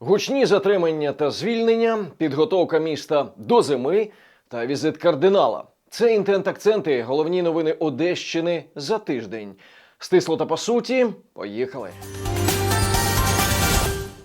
Гучні затримання та звільнення, підготовка міста до зими та візит кардинала. Це інтент-акценти, головні новини Одещини за тиждень. Стисло та по суті, поїхали.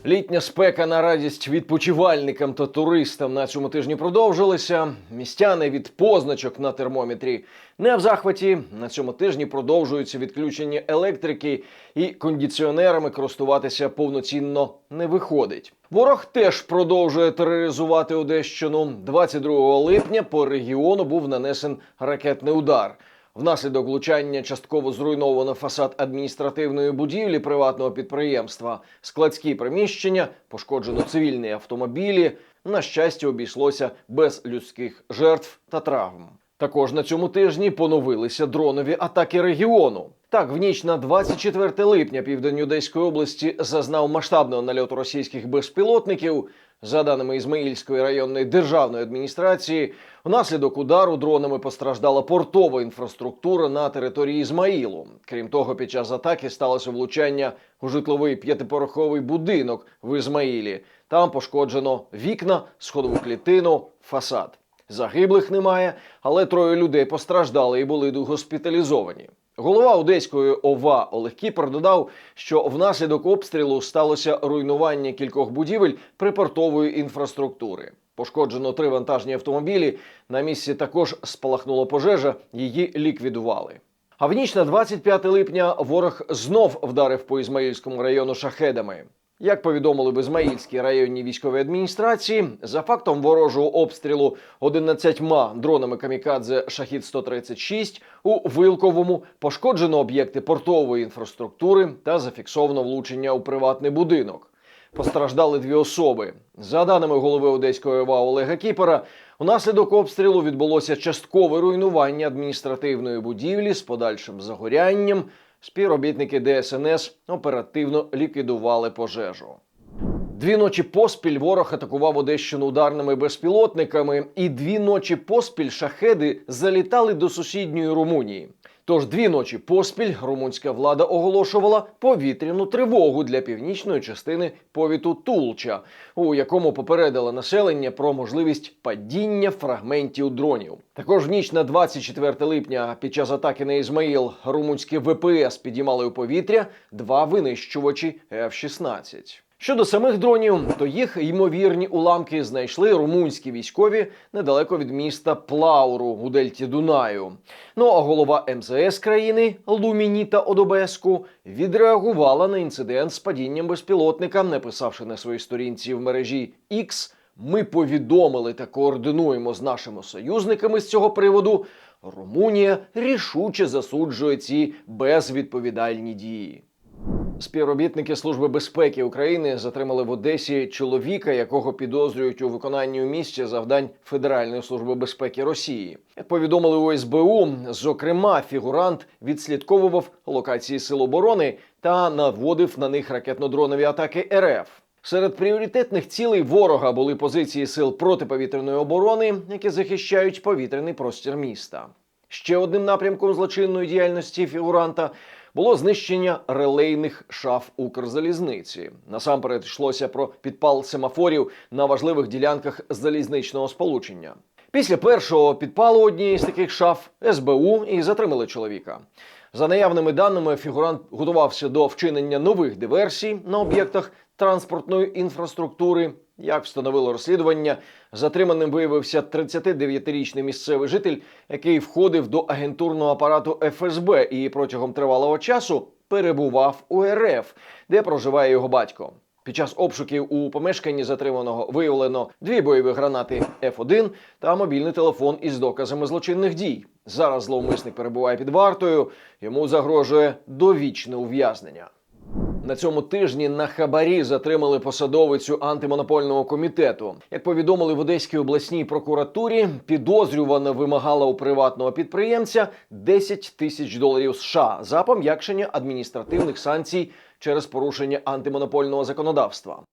Літня спека на радість відпочивальникам та туристам на цьому тижні продовжилася. Містяни від позначок на термометрі не в захваті. На цьому тижні продовжуються відключення електрики і кондиціонерами користуватися повноцінно не виходить. Ворог теж продовжує тероризувати Одещину. 22 липня по регіону був нанесен ракетний удар. Внаслідок влучання частково зруйновано фасад адміністративної будівлі приватного підприємства, складські приміщення, пошкоджено цивільні автомобілі. На щастя, обійшлося без людських жертв та травм. Також на цьому тижні поновилися дронові атаки регіону. Так, в ніч на 24 липня південь Одеської області зазнав масштабного нальоту російських безпілотників. За даними Ізмаїльської районної державної адміністрації, внаслідок удару дронами постраждала портова інфраструктура на території Ізмаїлу. Крім того, під час атаки сталося влучання у житловий п'ятипороховий будинок в Ізмаїлі. Там пошкоджено вікна, сходову клітину, фасад. Загиблих немає, але троє людей постраждали і були госпіталізовані. Голова Одеської ОВА Олег Кіпер додав, що внаслідок обстрілу сталося руйнування кількох будівель припортової інфраструктури. Пошкоджено три вантажні автомобілі. На місці також спалахнула пожежа, її ліквідували. А в ніч на 25 липня ворог знов вдарив по Ізмаїльському району шахедами. Як повідомили в Ізмаїльській районній військовій адміністрації, за фактом ворожого обстрілу 11 дронами камікадзе Шахід 136 у Вилковому пошкоджено об'єкти портової інфраструктури та зафіксовано влучення у приватний будинок. Постраждали дві особи. За даними голови Одеської ОВА Олега Кіпера, внаслідок обстрілу відбулося часткове руйнування адміністративної будівлі з подальшим загорянням. Співробітники ДСНС оперативно ліквідували пожежу. Дві ночі поспіль ворог атакував Одещину ударними безпілотниками, і дві ночі поспіль шахеди залітали до сусідньої Румунії. Тож дві ночі поспіль румунська влада оголошувала повітряну тривогу для північної частини повіту Тулча, у якому попередила населення про можливість падіння фрагментів дронів. Також в ніч на 24 липня під час атаки на Ізмаїл румунські ВПС підіймали у повітря два винищувачі F-16. Щодо самих дронів, то їх ймовірні уламки знайшли румунські військові недалеко від міста Плауру у дельті Дунаю. Ну а голова МЗС країни Лумініта Одобеску відреагувала на інцидент з падінням безпілотника, написавши на своїй сторінці в мережі X ми повідомили та координуємо з нашими союзниками з цього приводу. Румунія рішуче засуджує ці безвідповідальні дії. Співробітники Служби безпеки України затримали в Одесі чоловіка, якого підозрюють у виконанні у місті завдань Федеральної служби безпеки Росії. Як повідомили у СБУ, зокрема, фігурант відслідковував локації сил оборони та наводив на них ракетно-дронові атаки РФ. Серед пріоритетних цілей ворога були позиції сил протиповітряної оборони, які захищають повітряний простір міста. Ще одним напрямком злочинної діяльності фігуранта було знищення релейних шаф Укрзалізниці. Насамперед йшлося про підпал семафорів на важливих ділянках залізничного сполучення. Після першого підпалу однієї з таких шаф СБУ і затримали чоловіка. За наявними даними, фігурант готувався до вчинення нових диверсій на об'єктах транспортної інфраструктури. Як встановило розслідування, затриманим виявився 39-річний місцевий житель, який входив до агентурного апарату ФСБ і протягом тривалого часу перебував у РФ, де проживає його батько. Під час обшуків у помешканні затриманого виявлено дві бойові гранати F1 та мобільний телефон із доказами злочинних дій. Зараз зловмисник перебуває під вартою. Йому загрожує довічне ув'язнення. На цьому тижні на хабарі затримали посадовицю антимонопольного комітету. Як повідомили в Одеській обласній прокуратурі, підозрювана вимагала у приватного підприємця 10 тисяч доларів США за пом'якшення адміністративних санкцій через порушення антимонопольного законодавства.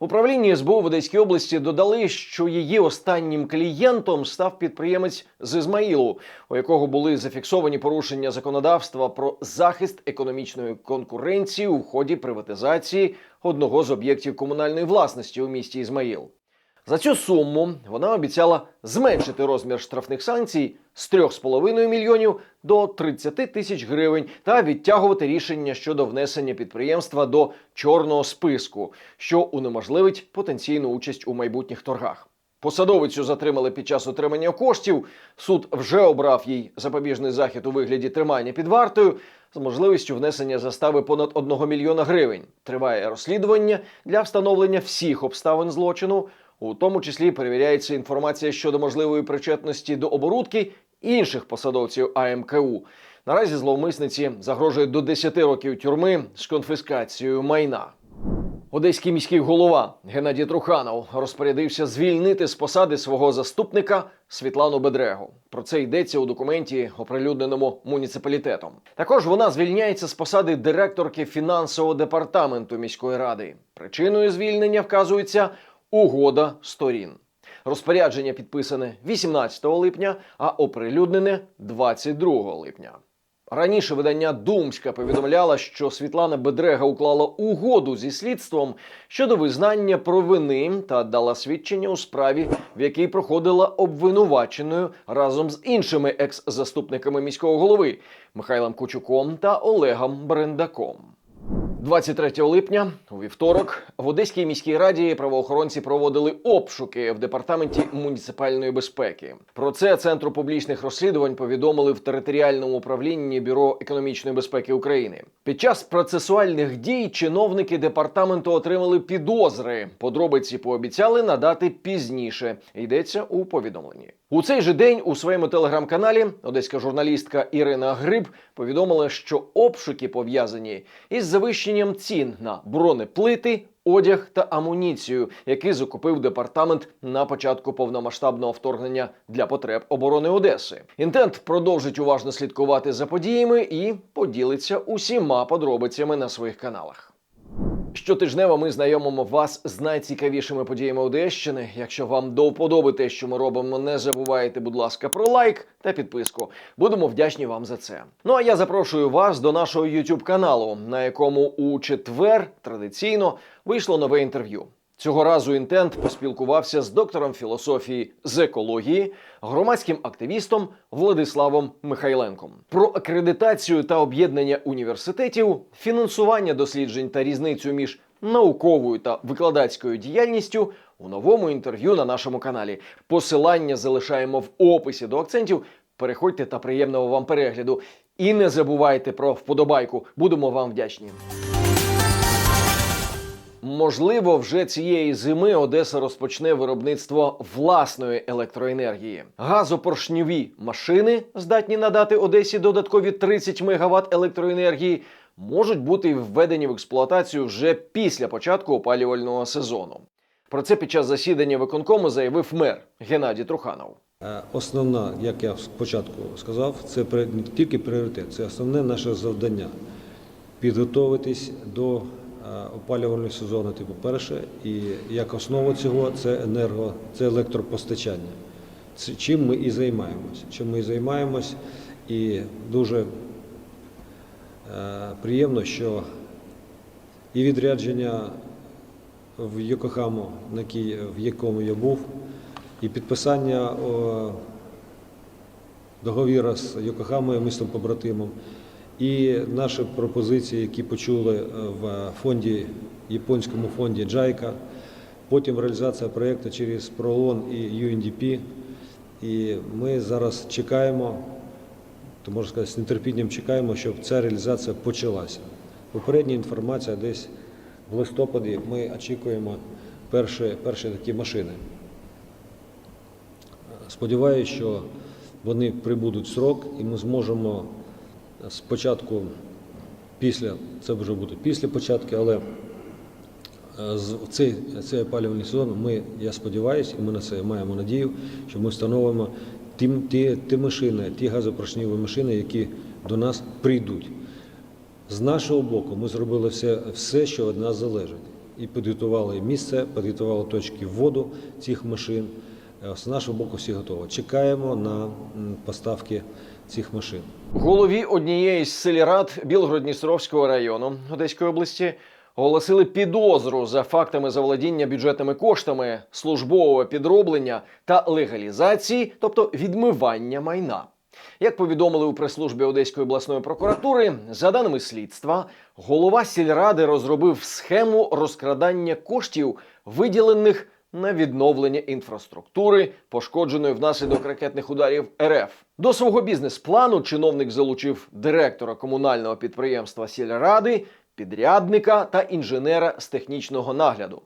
В управлінні СБУ в Одеській області додали, що її останнім клієнтом став підприємець з Ізмаїлу, у якого були зафіксовані порушення законодавства про захист економічної конкуренції у ході приватизації одного з об'єктів комунальної власності у місті Ізмаїл. За цю суму вона обіцяла зменшити розмір штрафних санкцій з 3,5 мільйонів до 30 тисяч гривень та відтягувати рішення щодо внесення підприємства до чорного списку, що унеможливить потенційну участь у майбутніх торгах. Посадовицю затримали під час отримання коштів. Суд вже обрав їй запобіжний захід у вигляді тримання під вартою можливістю внесення застави понад 1 мільйона гривень. Триває розслідування для встановлення всіх обставин злочину. У тому числі перевіряється інформація щодо можливої причетності до оборудки інших посадовців АМКУ. Наразі зловмисниці загрожує до 10 років тюрми з конфіскацією майна. Одеський міський голова Геннадій Труханов розпорядився звільнити з посади свого заступника Світлану Бедрегу. Про це йдеться у документі, оприлюдненому муніципалітетом. Також вона звільняється з посади директорки фінансового департаменту міської ради. Причиною звільнення вказується угода сторін. Розпорядження підписане 18 липня, а оприлюднене 22 липня. Раніше видання Думська повідомляла, що Світлана Бедрега уклала угоду зі слідством щодо визнання провини та дала свідчення у справі, в якій проходила обвинуваченою разом з іншими екс-заступниками міського голови Михайлом Кучуком та Олегом Брендаком. 23 липня у вівторок в Одеській міській раді правоохоронці проводили обшуки в департаменті муніципальної безпеки. Про це центру публічних розслідувань повідомили в територіальному управлінні Бюро економічної безпеки України. Під час процесуальних дій чиновники департаменту отримали підозри. Подробиці пообіцяли надати пізніше. Йдеться у повідомленні. У цей же день у своєму телеграм-каналі одеська журналістка Ірина Гриб повідомила, що обшуки пов'язані із завищенням цін на бронеплити, одяг та амуніцію, які закупив департамент на початку повномасштабного вторгнення для потреб оборони Одеси. Інтент продовжить уважно слідкувати за подіями і поділиться усіма подробицями на своїх каналах. Щотижнево ми знайомимо вас з найцікавішими подіями Одещини. Якщо вам до вподоби те, що ми робимо, не забувайте, будь ласка, про лайк та підписку. Будемо вдячні вам за це. Ну а я запрошую вас до нашого youtube каналу, на якому у четвер традиційно вийшло нове інтерв'ю. Цього разу інтент поспілкувався з доктором філософії з екології, громадським активістом Владиславом Михайленком про акредитацію та об'єднання університетів, фінансування досліджень та різницю між науковою та викладацькою діяльністю у новому інтерв'ю на нашому каналі. Посилання залишаємо в описі до акцентів. Переходьте та приємного вам перегляду. І не забувайте про вподобайку. Будемо вам вдячні. Можливо, вже цієї зими Одеса розпочне виробництво власної електроенергії. Газопоршньові машини, здатні надати Одесі додаткові 30 МВт електроенергії, можуть бути введені в експлуатацію вже після початку опалювального сезону. Про це під час засідання виконкому заявив мер Геннадій Труханов. Е, Основна, як я спочатку сказав, це не тільки пріоритет, це основне наше завдання підготуватись до опалювального сезону, типу перше, і як основа цього це енерго, це електропостачання. Чим ми і займаємось. Чим ми і займаємось, і дуже е, приємно, що і відрядження в Йокохаму, в якому я був, і підписання договіра з Йокохамою, містом побратимом, і наші пропозиції, які почули е, в фонді, японському фонді Джайка, потім реалізація проєкту через ПРООН і UNDP. І ми зараз чекаємо, то можна сказати, з нетерпінням чекаємо, щоб ця реалізація почалася. Попередня інформація десь в листопаді ми очікуємо перші, перші такі машини. Сподіваюся, що вони прибудуть в срок і ми зможемо спочатку, після, це вже буде після початку, але е, в цей, цей опалювальний сезон ми, я сподіваюся, і ми на це маємо надію, що ми встановимо ті, ті, ті машини, ті газопоршневі машини, які до нас прийдуть. З нашого боку ми зробили все, все, що від нас залежить. і підготували місце, підготували точки вводу цих машин. Е, З нашого боку всі готово. Чекаємо на поставки цих машин. Голові однієї з сільрад Білгород-Дністровського району Одеської області оголосили підозру за фактами заволодіння бюджетними коштами, службового підроблення та легалізації, тобто відмивання майна. Як повідомили у прес-службі Одеської обласної прокуратури, за даними слідства, голова сільради розробив схему розкрадання коштів, виділених на відновлення інфраструктури, пошкодженої внаслідок ракетних ударів РФ. До свого бізнес-плану чиновник залучив директора комунального підприємства сільради, підрядника та інженера з технічного нагляду.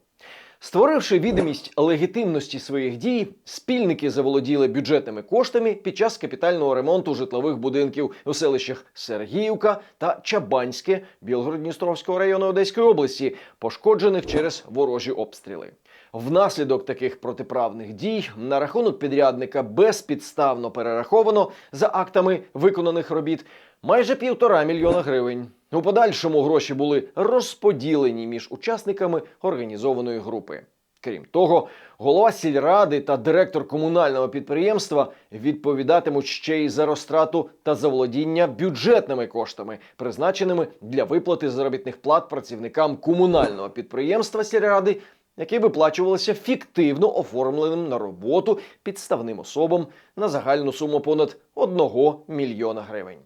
Створивши відомість легітимності своїх дій, спільники заволоділи бюджетними коштами під час капітального ремонту житлових будинків у селищах Сергіївка та Чабанське Білгород-Дністровського району Одеської області, пошкоджених через ворожі обстріли. Внаслідок таких протиправних дій на рахунок підрядника безпідставно перераховано за актами виконаних робіт майже півтора мільйона гривень. У подальшому гроші були розподілені між учасниками організованої групи. Крім того, голова сільради та директор комунального підприємства відповідатимуть ще й за розтрату та заволодіння бюджетними коштами, призначеними для виплати заробітних плат працівникам комунального підприємства сільради, які виплачувалися фіктивно оформленим на роботу підставним особам на загальну суму понад 1 мільйона гривень.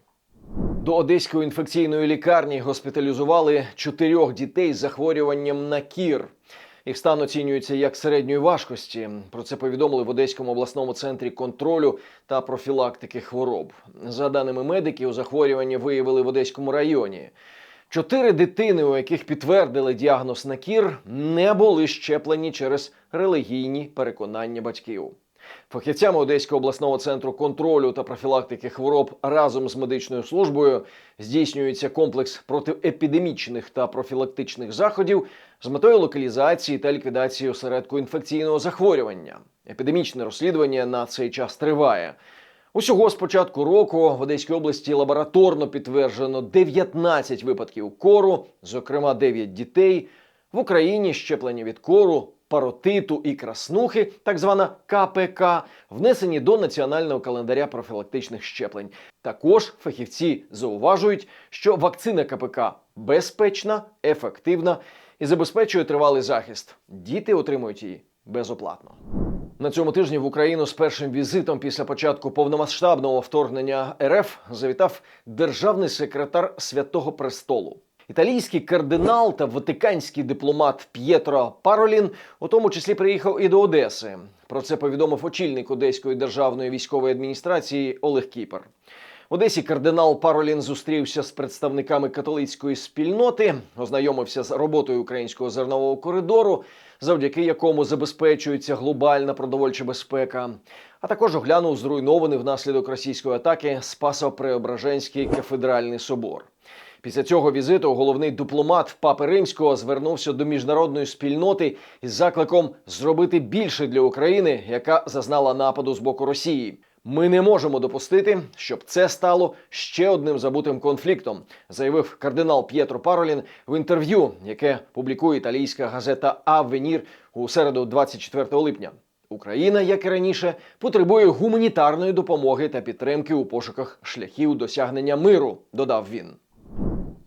До Одеської інфекційної лікарні госпіталізували чотирьох дітей з захворюванням на кір. Їх стан оцінюється як середньої важкості. Про це повідомили в Одеському обласному центрі контролю та профілактики хвороб. За даними медиків, захворювання виявили в Одеському районі. Чотири дитини, у яких підтвердили діагноз на кір, не були щеплені через релігійні переконання батьків. Фахівцями Одеського обласного центру контролю та профілактики хвороб разом з медичною службою здійснюється комплекс протиепідемічних та профілактичних заходів з метою локалізації та ліквідації осередку інфекційного захворювання. Епідемічне розслідування на цей час триває. Усього з початку року в Одеській області лабораторно підтверджено 19 випадків кору, зокрема 9 дітей. В Україні щеплення від кору, паротиту і краснухи, так звана КПК, внесені до національного календаря профілактичних щеплень. Також фахівці зауважують, що вакцина КПК безпечна, ефективна і забезпечує тривалий захист. Діти отримують її безоплатно. На цьому тижні в Україну з першим візитом після початку повномасштабного вторгнення РФ завітав державний секретар Святого Престолу. Італійський кардинал та ватиканський дипломат П'єтро Паролін у тому числі приїхав і до Одеси. Про це повідомив очільник Одеської державної військової адміністрації Олег Кіпер. В Одесі кардинал Паролін зустрівся з представниками католицької спільноти, ознайомився з роботою українського зернового коридору, завдяки якому забезпечується глобальна продовольча безпека. А також оглянув зруйнований внаслідок російської атаки Спасо-Преображенський кафедральний собор. Після цього візиту головний дипломат Папи Римського звернувся до міжнародної спільноти із закликом зробити більше для України, яка зазнала нападу з боку Росії. Ми не можемо допустити, щоб це стало ще одним забутим конфліктом, заявив кардинал П'єтро Паролін в інтерв'ю, яке публікує італійська газета Авенір у середу, 24 липня. Україна, як і раніше, потребує гуманітарної допомоги та підтримки у пошуках шляхів досягнення миру, додав він.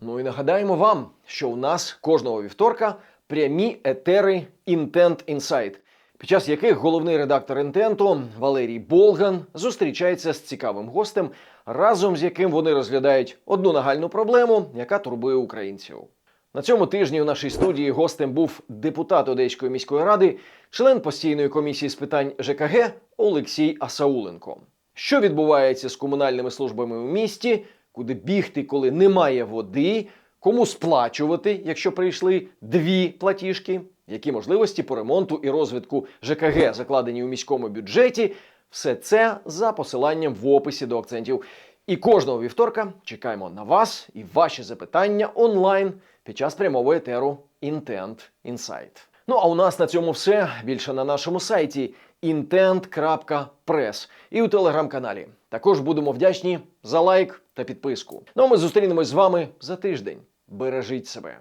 Ну і нагадаємо вам, що у нас кожного вівторка прямі етери Intent Insight, під час яких головний редактор інтенту Валерій Болган зустрічається з цікавим гостем, разом з яким вони розглядають одну нагальну проблему, яка турбує українців. На цьому тижні у нашій студії гостем був депутат Одеської міської ради, член постійної комісії з питань ЖКГ Олексій Асауленко. Що відбувається з комунальними службами у місті? Куди бігти, коли немає води? Кому сплачувати, якщо прийшли дві платіжки? Які можливості по ремонту і розвитку ЖКГ закладені у міському бюджеті? Все це за посиланням в описі до акцентів. І кожного вівторка чекаємо на вас і ваші запитання онлайн під час прямого етеру Intent Insight. Ну а у нас на цьому все. Більше на нашому сайті intent.press і у телеграм-каналі. Також будемо вдячні за лайк та підписку. Ну а ми зустрінемось з вами за тиждень. Бережіть себе.